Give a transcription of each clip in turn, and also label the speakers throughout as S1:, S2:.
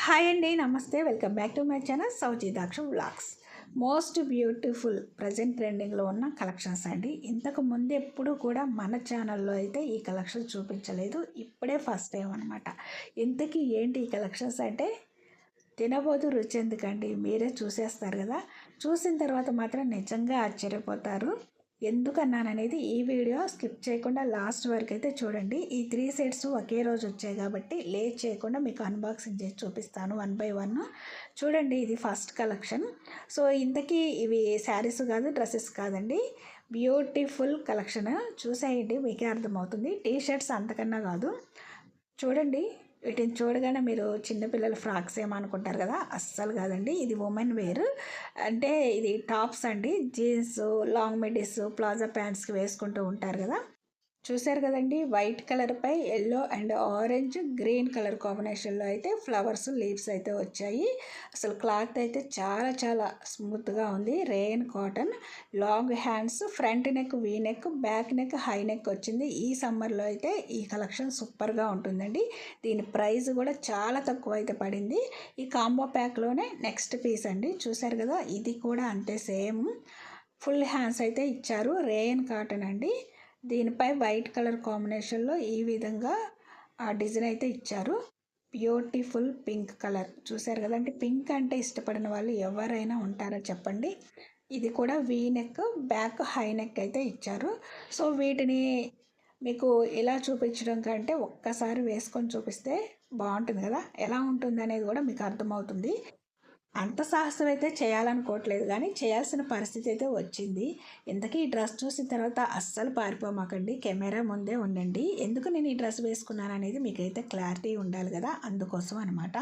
S1: Hi అండి నమస్తే. Welcome back to my channel సౌజీదాక్ష vlogs. Most beautiful present ట్రెండింగ్లో ఉన్న కలెక్షన్స్ అండి. ఇంతకు ముందు ఎప్పుడు కూడా మన ఛానల్లో అయితే ఈ కలెక్షన్ చూపించలేదు. ఇప్పుడే ఫస్ట్ టైం అనమాట ఇంతకీ ఏంటి ఈ కలెక్షన్స్ అంటే? తినబోదు రుచి ఎందుకండి? మీరే చూసేస్తారు కదా. చూసిన తర్వాత మాత్రం నిజంగా ఆశ్చర్యపోతారు. ఎందుకన్నాననేది ఈ వీడియో స్కిప్ చేయకుండా లాస్ట్ వరకు అయితే చూడండి. ఈ త్రీ సెట్స్ ఒకే రోజు వచ్చాయి కాబట్టి లేట్ చేయకుండా మీకు అన్బాక్సింగ్ చేసి చూపిస్తాను వన్ బై వన్. చూడండి ఇది ఫస్ట్ కలెక్షన్. సో ఇంతకీ ఇవి శారీస్ కాదు డ్రెస్సెస్ కాదండి. Beautiful collection. చూసేయండి మీకే అర్థమవుతుంది. టీ షర్ట్స్ అంతకన్నా కాదు. చూడండి వీటిని చూడగానే మీరు చిన్నపిల్లల ఫ్రాక్స్ ఏమనుకుంటారు కదా? అస్సలు కాదండి. ఇది ఉమెన్ వేర్ అంటే ఇది టాప్స్ అండి. జీన్స్ లాంగ్ మిడీస్ ప్లాజా ప్యాంట్స్కి వేసుకుంటూ ఉంటారు కదా? చూశారు కదండి white colour pi yellow and orange green colour కాంబినేషన్లో అయితే ఫ్లవర్స్ లీవ్స్ అయితే వచ్చాయి. అసలు క్లాత్ అయితే చాలా చాలా స్మూత్గా ఉంది. Rayon cotton long hands front neck V neck back neck high neck వచ్చింది. ఈ సమ్మర్లో అయితే ఈ కలెక్షన్ సూపర్గా ఉంటుందండి. దీని ప్రైస్ కూడా చాలా తక్కువ అయితే పడింది. ఈ కాంబో ప్యాక్లోనే నెక్స్ట్ పీస్ అండి. చూశారు కదా ఇది కూడా అంతే సేమ్. ఫుల్ హ్యాండ్స్ అయితే ఇచ్చారు. రేయన్ కాటన్ అండి. దీనిపై వైట్ కలర్ కాంబినేషన్లో ఈ విధంగా ఆ డిజైన్ అయితే ఇచ్చారు. Beautiful pink colour. చూసారు కదంటే పింక్ అంటే ఇష్టపడిన వాళ్ళు ఎవరైనా ఉంటారో చెప్పండి. ఇది కూడా V neck back high neck అయితే ఇచ్చారు. సో వీటిని మీకు ఇలా చూపించడం కంటే ఒక్కసారి వేసుకొని చూపిస్తే బాగుంటుంది కదా. ఎలా ఉంటుంది అనేది కూడా మీకు అర్థమవుతుంది. అంత సాహసం అయితే చేయాలనుకోవట్లేదు కానీ చేయాల్సిన పరిస్థితి అయితే వచ్చింది. ఇంతకీ ఈ డ్రెస్ చూసిన తర్వాత అస్సలు పారిపోమాకండి. కెమెరా ముందే ఉండండి. ఎందుకు నేను ఈ డ్రెస్ వేసుకున్నాను అనేది మీకైతే క్లారిటీ ఉండాలి కదా అందుకోసం అనమాట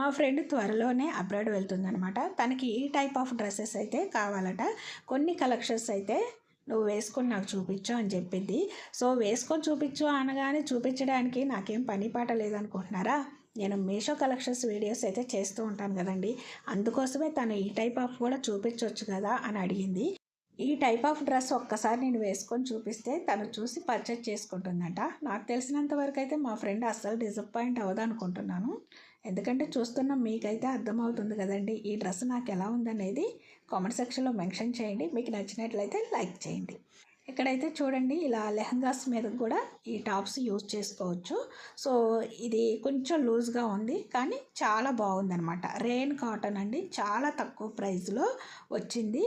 S1: మా ఫ్రెండ్ త్వరలోనే అబ్రాడ్ వెళ్తుందనమాట తనకి ఈ టైప్ ఆఫ్ డ్రెస్సెస్ అయితే కావాలట. కొన్ని కలెక్షన్స్ అయితే నువ్వు వేసుకొని నాకు చూపించు అని చెప్పింది. సో వేసుకొని చూపించు అనగానే చూపించడానికి నాకేం పని పాట లేదనుకుంటున్నారా? నేను మీషో కలెక్షన్స్ వీడియోస్ అయితే చేస్తూ ఉంటాను కదండి. అందుకోసమే తను ఈ టైప్ ఆఫ్ కూడా చూపించవచ్చు కదా అని అడిగింది. ఈ టైప్ ఆఫ్ డ్రెస్ ఒక్కసారి నేను వేసుకొని చూపిస్తే తను చూసి పర్చేజ్ చేసుకుంటుందంట. నాకు తెలిసినంత వరకు అయితే మా ఫ్రెండ్ అస్సలు డిసప్పాయింట్ అవ్వదు అనుకుంటున్నాను. ఎందుకంటే చూస్తున్న మీకైతే అర్థమవుతుంది కదండి ఈ డ్రెస్ నాకు ఎలా ఉందనేది. కామెంట్ సెక్షన్లో మెన్షన్ చేయండి. మీకు నచ్చినట్లయితే లైక్ చేయండి. ఇక్కడైతే చూడండి ఇలా లెహంగాస్ మీద కూడా ఈ టాప్స్ యూజ్ చేసుకోవచ్చు. సో ఇది కొంచెం లూజ్గా ఉంది కానీ చాలా బాగుందనమాట రెయిన్ కాటన్ అండి చాలా తక్కువ ప్రైస్లో వచ్చింది.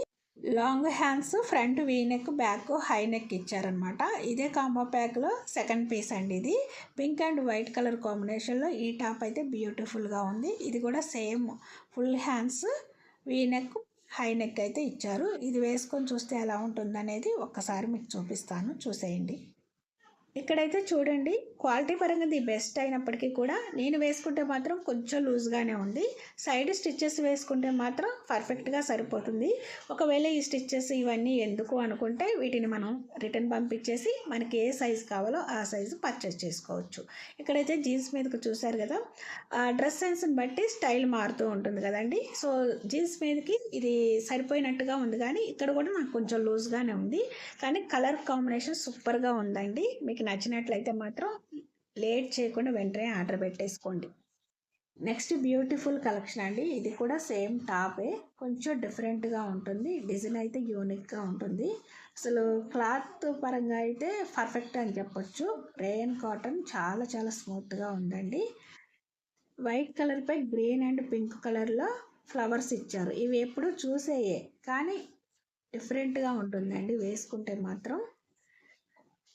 S1: Long hands front V neck back high neck ఇచ్చారనమాట ఇదే కాంబో ప్యాక్లో సెకండ్ పీస్ అండి ఇది. పింక్ అండ్ వైట్ కలర్ కాంబినేషన్లో ఈ టాప్ అయితే బ్యూటిఫుల్గా ఉంది. ఇది కూడా same full hands V neck high neck అయితే ఇచ్చారు. ఇది వేసుకొని చూస్తే ఎలా ఉంటుందనేది ఒక్కసారి మీకు చూపిస్తాను. చూసేయండి. ఇక్కడైతే చూడండి క్వాలిటీ పరంగా ది బెస్ట్ అయినప్పటికీ కూడా నేను వేసుకుంటే మాత్రం కొంచెం లూజ్గానే ఉంది. సైడ్ స్టిచ్చెస్ వేసుకుంటే మాత్రం పర్ఫెక్ట్గా సరిపోతుంది. ఒకవేళ ఈ స్టిచ్చెస్ ఇవన్నీ ఎందుకు అనుకుంటే వీటిని మనం రిటర్న్ పంపించేసి మనకి ఏ సైజు కావాలో ఆ సైజు పర్చేస్ చేసుకోవచ్చు. ఇక్కడైతే జీన్స్ మీదకి చూసారు కదా డ్రెస్ సెన్స్ని బట్టి స్టైల్ మారుతూ ఉంటుంది కదండి. సో జీన్స్ మీదకి ఇది సరిపోయినట్టుగా ఉంది కానీ ఇక్కడ కూడా నాకు కొంచెం లూజ్గానే ఉంది. కానీ కలర్ కాంబినేషన్ సూపర్గా ఉందండి. మీకు మీకు నచ్చినట్లయితే మాత్రం లేట్ చేయకుండా వెంటనే ఆర్డర్ పెట్టేసుకోండి. నెక్స్ట్ బ్యూటిఫుల్ కలెక్షన్ అండి. ఇది కూడా సేమ్ టాపే. కొంచెం డిఫరెంట్గా ఉంటుంది. డిజైన్ అయితే యూనిక్గా ఉంటుంది. అసలు క్లాత్ పరంగా అయితే పర్ఫెక్ట్ అని చెప్పొచ్చు. రేయన్ కాటన్ చాలా చాలా స్మూత్గా ఉందండి. వైట్ కలర్పై గ్రీన్ అండ్ పింక్ కలర్లో ఫ్లవర్స్ ఇచ్చారు. ఇవి ఎప్పుడు చూసేయే. కానీ డిఫరెంట్గా ఉంటుందండి. వేసుకుంటే మాత్రం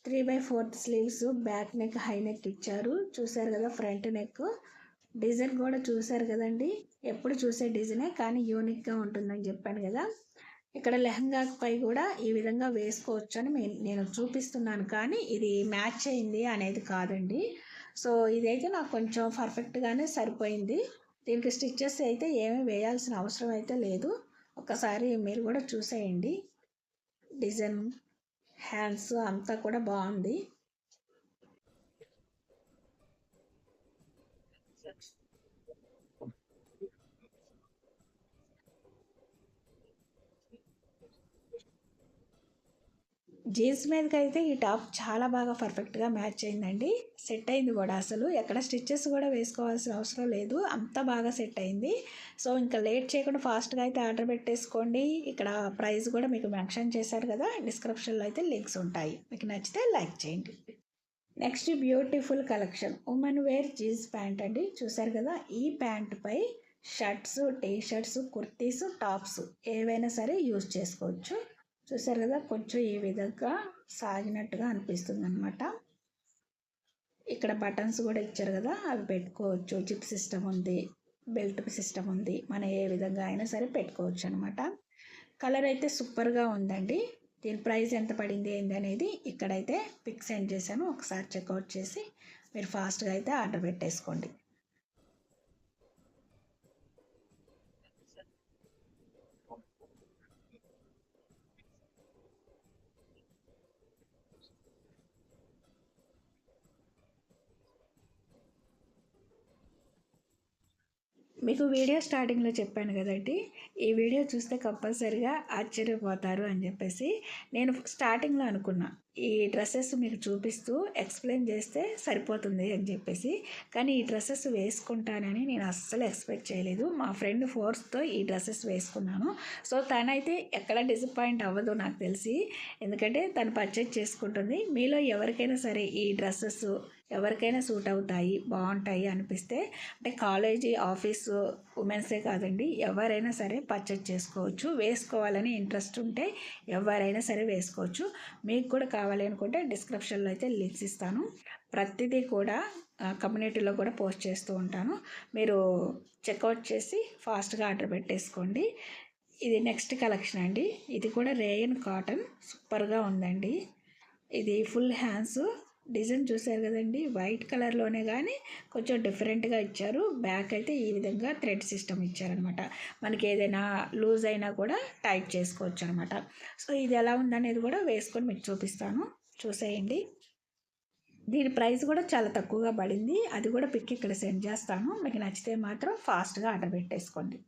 S1: three by fourth sleeves back neck high neck ఇచ్చారు. చూసారు కదా ఫ్రంట్ నెక్. డిజైన్ కూడా చూసారు కదండి. ఎప్పుడు చూసే డిజైనే కానీ యూనిక్గా ఉంటుందని చెప్పాను కదా. ఇక్కడ లెహంగాపై కూడా ఈ విధంగా వేసుకోవచ్చు అని నేను చూపిస్తున్నాను కానీ ఇది మ్యాచ్ అయింది అనేది కాదండి. సో ఇదైతే నాకు కొంచెం పర్ఫెక్ట్గానే సరిపోయింది. దీనికి స్టిచ్చెస్ అయితే ఏమీ వేయాల్సిన అవసరం అయితే లేదు. ఒకసారి మీరు కూడా చూసేయండి. డిజైన్ హ్యాండ్స్ అంతా కూడా బాగుంది. జీన్స్ మీదకి అయితే ఈ టాప్ చాలా బాగా పర్ఫెక్ట్గా మ్యాచ్ అయిందండి. సెట్ అయింది కూడా అసలు. ఎక్కడ స్టిచ్చెస్ కూడా వేసుకోవాల్సిన అవసరం లేదు. అంత బాగా సెట్ అయింది. సో ఇంకా లేట్ చేయకుండా ఫాస్ట్గా అయితే ఆర్డర్ పెట్టేసుకోండి. ఇక్కడ ప్రైస్ కూడా మీకు మెన్షన్ చేశారు కదా డిస్క్రిప్షన్లో అయితే లింక్స్ ఉంటాయి. మీకు నచ్చితే లైక్ చేయండి. Next beautiful collection. Women wear jeans pant అండి. చూసారు కదా ఈ ప్యాంటుపై shirts T shirts kurtis tops ఏవైనా సరే యూజ్ చేసుకోవచ్చు. చూసారు కదా కొంచెం ఈ విధంగా సాగినట్టుగా అనిపిస్తుంది అనమాట ఇక్కడ బటన్స్ కూడా ఇచ్చారు కదా అవి పెట్టుకోవచ్చు. జిప్ సిస్టమ్ ఉంది బెల్ట్ సిస్టమ్ ఉంది మనం ఏ విధంగా అయినా సరే పెట్టుకోవచ్చు అనమాట కలర్ అయితే సూపర్గా ఉందండి. దీని ప్రైస్ ఎంత పడింది ఏంది అనేది ఇక్కడైతే పిక్ సెండ్ చేశాను. ఒకసారి చెక్అవుట్ చేసి మీరు ఫాస్ట్గా అయితే ఆర్డర్ పెట్టేసుకోండి. మీకు వీడియో స్టార్టింగ్లో చెప్పాను కదండి ఈ వీడియో చూస్తే కంపల్సరిగా ఆశ్చర్యపోతారు అని చెప్పేసి నేను స్టార్టింగ్లో అనుకున్నా. ఈ డ్రెస్సెస్ మీకు చూపిస్తూ ఎక్స్ప్లెయిన్ చేస్తే సరిపోతుంది అని చెప్పేసి. కానీ ఈ డ్రెస్సెస్ వేసుకుంటానని నేను అస్సలు ఎక్స్పెక్ట్ చేయలేదు. మా ఫ్రెండ్ ఫోర్స్తో ఈ డ్రెస్సెస్ వేసుకున్నాను. సో తనైతే ఎక్కడ డిసప్పాయింట్ అవ్వదు నాకు తెలిసి ఎందుకంటే తను పర్చేజ్ చేసుకుంటుంది. మీలో ఎవరికైనా సరే ఈ డ్రెస్సెస్ ఎవరికైనా సూట్ అవుతాయి బాగుంటాయి అనిపిస్తే అంటే కాలేజీ ఆఫీసు ఉమెన్సే కాదండి ఎవరైనా సరే పర్చేజ్ చేసుకోవచ్చు. వేసుకోవాలని ఇంట్రెస్ట్ ఉంటే ఎవరైనా సరే వేసుకోవచ్చు. మీకు కూడా కావాలి అనుకుంటే డిస్క్రిప్షన్లో అయితే లింక్స్ ఇస్తాను. ప్రతిదీ కూడా కమ్యూనిటీలో కూడా పోస్ట్ చేస్తూ ఉంటాను. మీరు చెక్అవుట్ చేసి ఫాస్ట్గా ఆర్డర్ పెట్టేసుకోండి. ఇది నెక్స్ట్ కలెక్షన్ అండి. ఇది కూడా రేయన్ కాటన్ సూపర్గా ఉందండి. ఇది ఫుల్ హ్యాండ్స్ డిజైన్ చూసారు కదండి వైట్ కలర్లోనే కానీ కొంచెం డిఫరెంట్గా ఇచ్చారు. బ్యాక్ అయితే ఈ విధంగా థ్రెడ్ సిస్టమ్ ఇచ్చారనమాట మనకి ఏదైనా లూజ్ అయినా కూడా టైట్ చేసుకోవచ్చు అనమాట సో ఇది ఎలా ఉందనేది కూడా వేసుకొని మీకు చూపిస్తాను. చూసేయండి. దీని ప్రైస్ కూడా చాలా తక్కువగా పడింది. అది కూడా పిక్ ఇక్కడ సెండ్ చేస్తాను. మీకు నచ్చితే మాత్రం ఫాస్ట్గా ఆర్డర్ పెట్టేసుకోండి.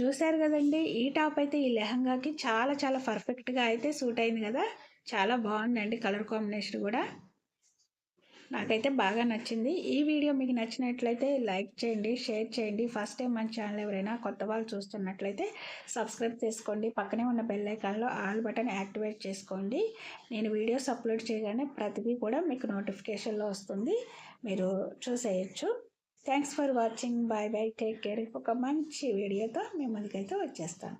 S1: చూశారు కదండి ఈ టాప్ అయితే ఈ లెహంగాకి చాలా చాలా పర్ఫెక్ట్గా అయితే సూట్ అయింది కదా. చాలా బాగుందండి కలర్ కాంబినేషన్ కూడా. నాకైతే బాగా నచ్చింది. ఈ వీడియో మీకు నచ్చినట్లయితే లైక్ చేయండి షేర్ చేయండి. ఫస్ట్ టైం మన ఛానల్ ఎవరైనా కొత్త వాళ్ళు చూస్తున్నట్లయితే సబ్స్క్రైబ్ చేసుకోండి. పక్కనే ఉన్న బెల్ ఐకాన్లో ఆల్ బటన్ యాక్టివేట్ చేసుకోండి. నేను వీడియోస్ అప్లోడ్ చేయగానే ప్రతిదీ కూడా మీకు నోటిఫికేషన్లో వస్తుంది. మీరు చూసేయచ్చు. Thanks for watching bye bye take care ఒక మంచి వీడియోతో మీ ముందుకైతే వచ్చేస్తాను.